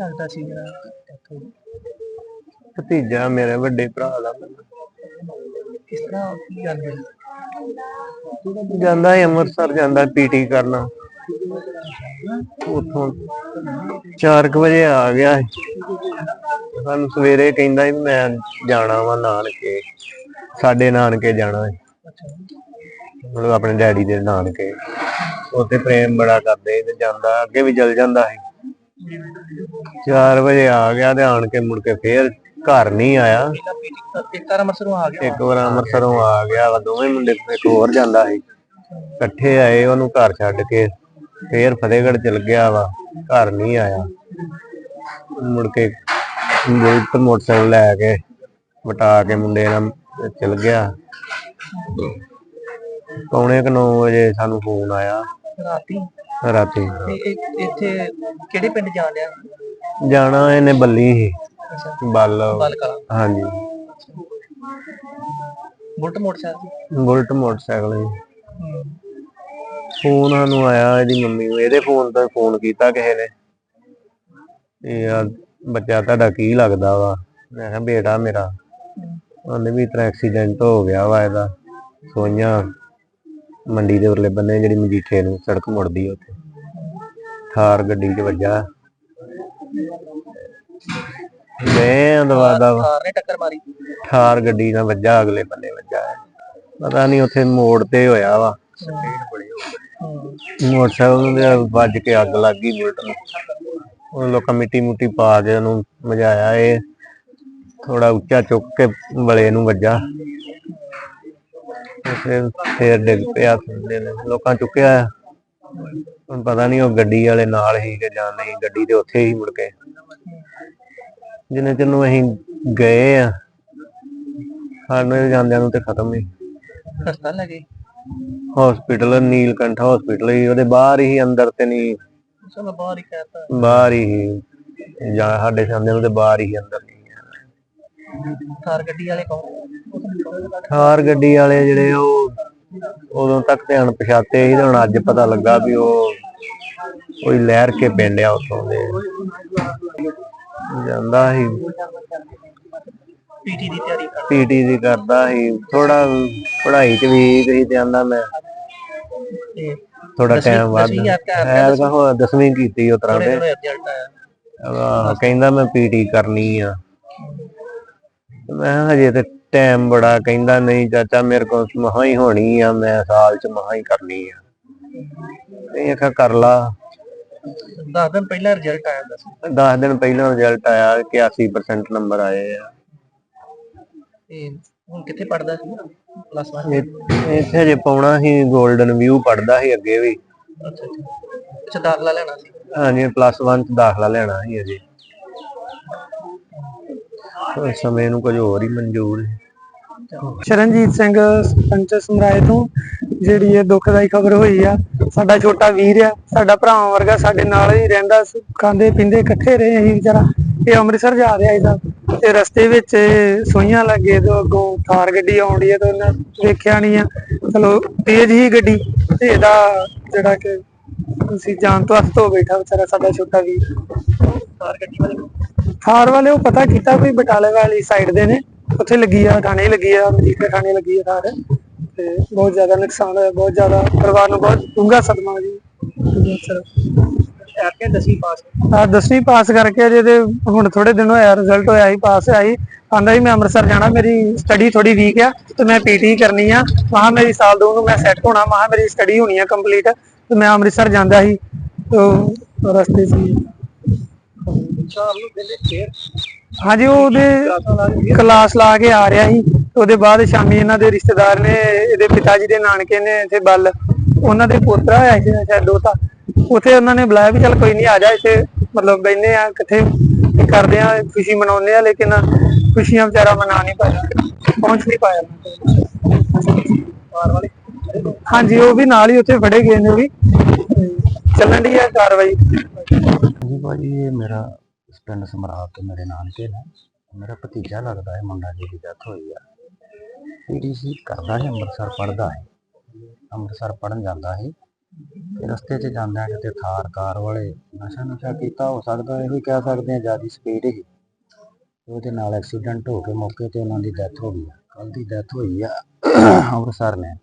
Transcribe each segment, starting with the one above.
ਲੱਗਦਾ ਸੀ ਜਿਹੜਾ death? ਭਤੀਜਾ ਮੇਰੇ ਵੱਡੇ ਭਰਾ ਦਾ ਕਿਸ ਤਰ੍ਹਾਂ ਕੀ ਗੱਲ ਹੋਈ ਜਾਂਦਾ ਹੈ ਅੰਮ੍ਰਿਤਸਰ ਜਾਂਦਾ ਪੀਟੀ ਕਰਨਾ। ਉਥੋਂ 4 ਵਜੇ ਆ ਗਿਆ ਸੀ। ਸਾਨੂੰ ਸਵੇਰੇ ਕਹਿੰਦਾ ਸੀ ਵੀ ਮੈਂ ਜਾਣਾ ਵਾ ਨਾਨਕੇ। ਸਾਡੇ ਨਾਨਕੇ ਜਾਣਾ ਹੈ। ਮਤਲਬ ਆਪਣੇ ਡੈਡੀ ਦੇ ਨਾਨਕੇ। ਉੱਥੇ ਪ੍ਰੇਮ ਬੜਾ ਕਰਦੇ ਸੀ ਤੇ ਜਾਂਦਾ ਅੱਗੇ ਵੀ ਚਲ ਜਾਂਦਾ ਸੀ। 4 ਵਜੇ ਆ ਗਿਆ ਤੇ ਆਣ ਕੇ ਮੁੜ ਕੇ ਫੇਰ ਘਰ ਨਹੀਂ ਆਇਆ। ਇੱਕ ਵਾਰ ਅੰਮ੍ਰਿਤਸਰੋਂ ਆ ਗਿਆ। ਇੱਕ ਵਾਰ ਅੰਮ੍ਰਿਤਸਰੋਂ ਆ ਗਿਆ ਵਾ ਦੋਵੇਂ ਮੁੰਡੇ ਇੱਕ ਹੋਰ ਜਾਂਦਾ ਸੀ। ਇਕੱਠੇ ਆਏ ਉਹਨੂੰ ਘਰ ਛੱਡ ਕੇ ਫੇਰ ਫਤਿਹਗੜ੍ਹ ਚਲ ਗਿਆ ਵਾ ਘਰ ਨਹੀਂ ਆਇਆ। ਮੁੜ ਕੇ ਬੁਲਟ ਮੋਟਰਸਾਈਕਲ ਲੈ ਕੇ ਵਟਾ ਕੇ ਮੁੰਡੇ ਨਾਲ ਚਲ ਗਿਆ। ਪੌਣੇ 9 ਵਜੇ ਸਾਨੂੰ ਫੋਨ ਆਇਆ। ਰਾਤੀ? ਰਾਤੀ। ਤੇ ਇੱਥੇ ਕਿਹੜੇ ਪਿੰਡ ਜਾਣ ਡਿਆ? ਜਾਣਾ ਇਹਨੇ ਬੱਲੀ ਅੱਛਾ। ਬੱਲ। ਬਲ ਕਲਾ ਹਾਂਜੀ। ਬੁਲਟ ਮੋਟਰਸਾਈਕਲ ਬੁਲਟ ਮੋਟਰਸਾਈਕਲ ਸੀ ਹੂੰ। ਫੋਨ ਸਾਨੂੰ ਆਇਆ ਇਹਦੀ ਮੰਮੀ ਨੂੰ। ਇਹਦੇ ਫੋਨ ਤੋਂ ਫੋਨ ਕੀਤਾ ਕਿਸੇ ਨੇ। ਇਹ ਆ ਬੱਚਾ ਤੁਹਾਡਾ ਕੀ ਲੱਗਦਾ ਵਾ? ਮੈਂ ਕਿਹਾ ਬੇਟਾ ਮੇਰਾ। ਉਹਨੇ ਵੀ ਇਤਨਾ ਐਕਸੀਡੈਂਟ ਹੋ ਗਿਆ ਵਾ ਇਹਦਾ। ਸੋਈਆਂ। ਮੰਡੀ ਦੇ ਉਰਲੇ ਬੰਨੇ ਜਿਹੜੀ ਮਜੀਠੇ ਨੂੰ ਸੜਕ ਮੁੜਦੀ ਆ ਉੱਥੇ। ਥਾਰ ਗੱਡੀ 'ਚ ਵੱਜਾ। ਮੈਂ ਦਵਾ ਦਾ ਕਾਰ ਨੇ ਟੱਕਰ ਮਾਰੀ। ਥਾਰ ਗੱਡੀ ਨਾਲ ਵੱਜਾ ਅਗਲੇ ਬੰਨੇ ਵੱਜਾ। ਪਤਾ ਨਹੀਂ ਉੱਥੇ ਮੋੜ ਤੇ ਹੋਇਆ ਵਾ। ਹੂੰ ਮੋਟਰਸਾਈਕਲ ਤੇ ਵੱਜ ਕੇ ਅੱਗ ਲੱਗ ਗਈ ਬੁਲਟ ਨੂੰ ਉਹ ਲੋਕਾਂ ਮਿੱਟੀ ਮੁੱਟੀ ਪਾ ਕੇ ਉਹਨੂੰ ਮਜਾਇਆ ਇਹ ਥੋੜਾ ਉੱਚਾ ਚੁੱਕ ਕੇ ਵਲੇ ਨੂੰ ਵੱਜਾ। ਤੇ ਫਿਰ ਡਿੱਗ ਪਿਆ ਥੱਲੇ ਨੂੰ। ਲੋਕਾਂ ਚੁੱਕਿਆ ਹੁਣ ਪਤਾ ਨਹੀਂ ਉਹ ਗੱਡੀ ਵਾਲੇ ਨਾਲ ਹੀ ਕਿ ਜਾਂ ਨਹੀਂ ਗੱਡੀ ਤੇ ਉੱਥੇ ਹੀ ਮੁੜ ਕੇ। ਜਿੰਨੇ ਚਿਰ ਨੂੰ ਅਸੀਂ ਗਏ ਆ ਸਾਨੂੰ ਜਾਂਦਿਆਂ ਨੂੰ ਤੇ ਖਤਮ ਹੀ। ਹਸਪਤਾਲ ਲੱਗੇ ਹਸਪੀਟਲ ਨੀਲਕੰਠ ਹਸਪੀਟਲ ਹੀ। ਉਹਦੇ ਬਾਹਰ ਹੀ ਅੰਦਰ ਤੇ ਨਹੀਂ ਚਲੋ ਬਾਹਰ ਹੀ ਕਹਿਤਾ ਬਾਹਰ ਹੀ। ਜਾਂ ਸਾਡੇ ਸਾਹਮਣੇ ਤੇ ਬਾਹਰ ਹੀ ਅੰਦਰ ਨਹੀਂ ਕਾਰ ਗੱਡੀ ਵਾਲੇ ਕੌਣ? ਥਾਰ ਗੱਡੀ ਵਾਲੇ ਜਿਹੜੇ ਉਹ ਉਦੋਂ ਤੱਕ ਤੇ ਅਣਪਛਾਤੇ ਸੀ ਤੇ ਹੁਣ ਅੱਜ ਪਤਾ ਲੱਗਾ ਵੀ ਉਹ ਕੋਈ ਲਹਿਰ ਕੇ ਪਿੰਡ ਆ ਉੱਥੋਂ ਦੇ। ਜਾਂਦਾ ਸੀ। ਪੀਟੀ ਦੀ ਤਿਆਰੀ ਕਰ ਪੀਟੀ ਦੀ ਕਰਦਾ ਸੀ। ਥੋੜਾ ਪੜ੍ਹਾਈ 'ਚ ਵੀ ਗਈ ਤੇ ਆਂਦਾ ਮੈਂ। ਥੋੜਾ ਟਾਈਮ ਵੱਧ। ਦਸਵੀਂ ਯਾਦ ਕਰ ਐ ਤਾਂ ਹੋ ਦਸਵੀਂ ਕੀਤੀ ਉਸ ਤਰ੍ਹਾਂ ਦੇ ਕਹਿੰਦਾ ਮੈਂ ਪੀਟੀ ਕਰਨੀ ਆ। ਮੈਂ ਕਿਹਾ ਹਜੇ ਤੇ ਟਾਈਮ ਬੜਾ ਕਹਿੰਦਾ ਨਹੀਂ ਚਾਚਾ ਮੇਰੇ ਕੋਲ ਮਹਾ ਹੀ ਹੋਣੀ ਆ ਮੈਂ ਸਾਲ ਚ ਮਹਾ ਹੀ ਕਰਨੀ ਆ। ਤੇ ਆਖਿਆ ਕਰ ਲਾ। 10 ਦਿਨ ਪਹਿਲਾਂ ਰਿਜ਼ਲਟ ਆਇਆ ਦੱਸ। 10 ਦਿਨ ਪਹਿਲਾਂ ਰਿਜ਼ਲਟ ਆਇਆ ਕਿ 80% ਨੰਬਰ ਆਏ ਆ। ਤੇ ਹੁਣ ਕਿੱਥੇ ਪੜਦਾ ਸੀ? ਪਲੱਸ 1 ਇਹ- ਇੱਥੇ ਹਜੇ ਪਾਉਣਾ ਸੀ 골ਡਨ ਵਿਊ ਪੜਦਾ ਸੀ ਅੱਗੇ ਵੀ। ਅੱਛਾ ਅੱਛਾ। ਦਾਖਲਾ ਲੈਣਾ ਸੀ। ਹਾਂਜੀ ਪਲੱਸ 1 ਚ ਦਾਖਲਾ ਲੈਣਾ ਸੀ ਅਜੇ ਸਮੇਂ ਨੂੰ ਕੁਝ ਹੋਰ ਹੀ ਮਨਜ਼ੂਰ ਸੀ ਸ਼ਰਨਜੀਤ ਸਿੰਘ ਸਰਪੰਚ ਸਮਰਾਏ ਤੋਂ ਜਿਹੜੀ ਇਹ ਦੁਖਦਾਈ ਖਬਰ ਹੋਈ ਆ ਸਾਡਾ ਛੋਟਾ ਵੀਰ ਆ ਸਾਡਾ ਭਰਾ ਵਰਗਾ ਸਾਡੇ ਨਾਲ ਹੀ ਰਹਿੰਦਾ ਸੀ, ਖਾਂਦੇ ਪੀਂਦੇ ਇਕੱਠੇ ਰਹੇ ਅਸੀਂ ਵਿਚਾਰਾ। ਇਹ ਅੰਮ੍ਰਿਤਸਰ ਜਾ ਰਿਹਾ ਇਹਦਾ ਤੇ ਰਸਤੇ ਵਿੱਚ ਸੋਈਆਂ ਲੱਗੇ ਤੋਂ ਅੱਗੋਂ ਥਾਰ ਗੱਡੀ ਆਉਂਦੀ ਹੈ ਤੇ ਉਹਨੇ ਵੇਖਿਆ ਨਹੀਂ ਆ। ਚਲੋ ਤੇਜ਼ ਹੀ ਗੱਡੀ ਤੇ ਇਹਦਾ ਜਿਹੜਾ ਕਿ ਤੁਸੀਂ ਜਾਨ ਤੋਂ ਹੱਥ ਧੋ ਬੈਠਾ ਵਿਚਾਰਾ ਸਾਡਾ ਛੋਟਾ ਵੀਰ। ਕਾਰ ਗੱਡੀ ਵਾਲੇ? ਥਾਰ ਵਾਲੇ ਉਹ ਪਤਾ ਕੀਤਾ ਕੋਈ ਬਟਾਲੇ ਵਾਲੀ ਸਾਈਡ ਦੇ ਨੇ। ਉੱਥੇ ਲੱਗੀ ਆ ਥਾਣੇ ਲੱਗੀ ਆ ਮਜੀਠੇ ਥਾਣੇ ਲੱਗੀ ਆ ਥਾਰ ਤੇ ਬਹੁਤ ਜ਼ਿਆਦਾ ਨੁਕਸਾਨ ਹੋਇਆ ਬਹੁਤ ਜ਼ਿਆਦਾ ਪਰਿਵਾਰ ਨੂੰ ਬਹੁਤ ਡੂੰਘਾ ਸਦਮਾ ਜੀ ਐਰ ਕੇ 10ਵੀਂ ਪਾਸ ਆ ਦਸਵੀਂ ਪਾਸ ਕਰਕੇ ਅਜੇ ਤੇ ਹੁਣ ਥੋੜੇ ਦਿਨ ਹੋਇਆ ਰਿਜ਼ਲਟ ਹੋਇਆ ਸੀ ਪਾਸ ਸੀ। ਆਂਦਾ ਸੀ ਮੈਂ ਅੰਮ੍ਰਿਤਸਰ ਜਾਣਾ ਮੇਰੀ ਸਟੱਡੀ ਥੋੜੀ ਵੀਕ ਆ ਤੇ ਮੈਂ ਪੀਟੀ ਕਰਨੀ ਆ। ਮਹਾ ਮੇਰੀ ਸਾਲ ਦੋ ਨੂੰ ਮੈਂ ਸੈੱਟ ਹੋਣਾ ਮਹਾ ਮੇਰੀ ਸਟੱਡੀ ਹੋਣੀ ਆ ਕੰਪਲੀਟ ਤੇ ਮੈਂ ਅੰਮ੍ਰਿਤਸਰ ਜਾਂਦਾ ਸੀ। ਤੇ ਰਸਤੇ 'ਚ ਹੀ ਸ਼ਾਮ ਨੂੰ ਵੇਲੇ ਫੇਰ ਹਾਂਜੀ ਉਹ ਉਹਦੇ ਕਲਾਸ ਲਾ ਕੇ ਆ ਰਿਹਾ ਸੀ। ਉਹਦੇ ਬਾਅਦ ਸ਼ਾਮੀ ਇਹਨਾਂ ਦੇ ਰਿਸ਼ਤੇਦਾਰ ਨੇ ਇਹਦੇ ਪਿਤਾ ਜੀ ਦੇ ਨਾਨਕੇ ਨੇ ਇੱਥੇ ਬੱਲ ਉਹਨਾਂ ਦੇ ਪੋਤਰਾ ਹੋਇਆ ਸੀ ਸ਼ਾਇਦ ਦੋਤਾ। ਉੱਥੇ ਉਹਨਾਂ ਨੇ ਬੁਲਾਇਆ ਵੀ ਚੱਲ ਕੋਈ ਨਹੀਂ ਆ ਜਾ ਇੱਥੇ। ਮਤਲਬ ਬੈਠਨੇ ਆ, ਇਕੱਠੇ ਤੇ ਕਰਦੇ ਆ, ਖੁਸ਼ੀ ਮਨਾਉਂਦੇ ਆ, ਲੇਕਿਨ ਖੁਸ਼ੀਆਂ ਵਿਚਾਰਾ ਮਨਾ ਨਹੀਂ ਪਾਇਆ। ਪਹੁੰਚ ਨਹੀਂ ਪਾਇਆ। ਹਾਂਜੀ, ਉਹ ਵੀ ਨਾਲ ਹੀ ਉੱਥੇ ਫੜੇ ਗਏ ਨੇ ਵੀ। ਚੱਲਣ ਦੀ ਹੈ ਕਾਰਵਾਈ। ਜੀ ਭਾਜੀ, ਇਹ ਮੇਰਾ ਪਿੰਡ ਸਮਰਾਟ ਤੋਂ ਮੇਰੇ ਨਾਨਕੇ ਨੇ। ਮੇਰਾ ਭਤੀਜਾ ਲੱਗਦਾ ਹੈ, ਮੁੰਡਾ ਜਿਹਦੀ ਡੈਥ ਹੋਈ ਆ। ਪੀਡੀਸੀ ਕਰਦਾ ਹੈ, ਅੰਮ੍ਰਿਤਸਰ ਪੜਦਾ ਹੈ। ਅੰਮ੍ਰਿਤਸਰ ਪੜਨ ਜਾਂਦਾ ਹੈ। ਰਸਤੇ 'ਚ ਜਾਂਦਿਆਂ ਕਿਤੇ ਥਾਰ ਕਾਰ ਵਾਲੇ, ਨਸ਼ਾ ਨੁਸ਼ਾ ਕੀਤਾ ਹੋ ਸਕਦਾ ਇਹੋ ਹੀ ਕਹਿ ਸਕਦੇ ਆ ਜ਼ਿਆਦਾ ਸਪੀਡ ਹੀ। ਉਹਦੇ ਨਾਲ ਐਕਸੀਡੈਂਟ ਹੋ ਕੇ ਮੌਕੇ ਤੇ ਉਹਨਾਂ ਦੀ ਡੈਥ ਹੋ ਗਈ ਕੱਲ ਦੀ ਡੈਥ ਹੋਈ ਆ ਅੰਮ੍ਰਿਤਸਰ ਨੇ।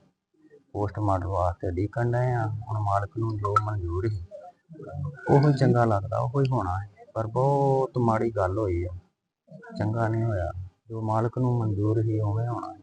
ਪੋਸਟਮਾਰਟਮ ਵਾਸਤੇ ਡੀਕਣ ਡਏ ਆ। ਹੁਣ ਮਾਲਕ ਨੂੰ ਜੋ ਮਨਜ਼ੂਰ ਸੀ ਉਹ ਚੰਗਾ ਲੱਗਦਾ, ਉਹ ਹੀ ਹੋਣਾ ਹੈ। ਪਰ ਬਹੁਤ ਮਾੜੀ ਗੱਲ ਹੋਈ ਆ। ਚੰਗਾ ਨਹੀਂ ਹੋਇਆ। ਜੋ ਮਾਲਕ ਨੂੰ ਮਨਜ਼ੂਰ ਸੀ ਉਵੇਂ ਹੋਣਾ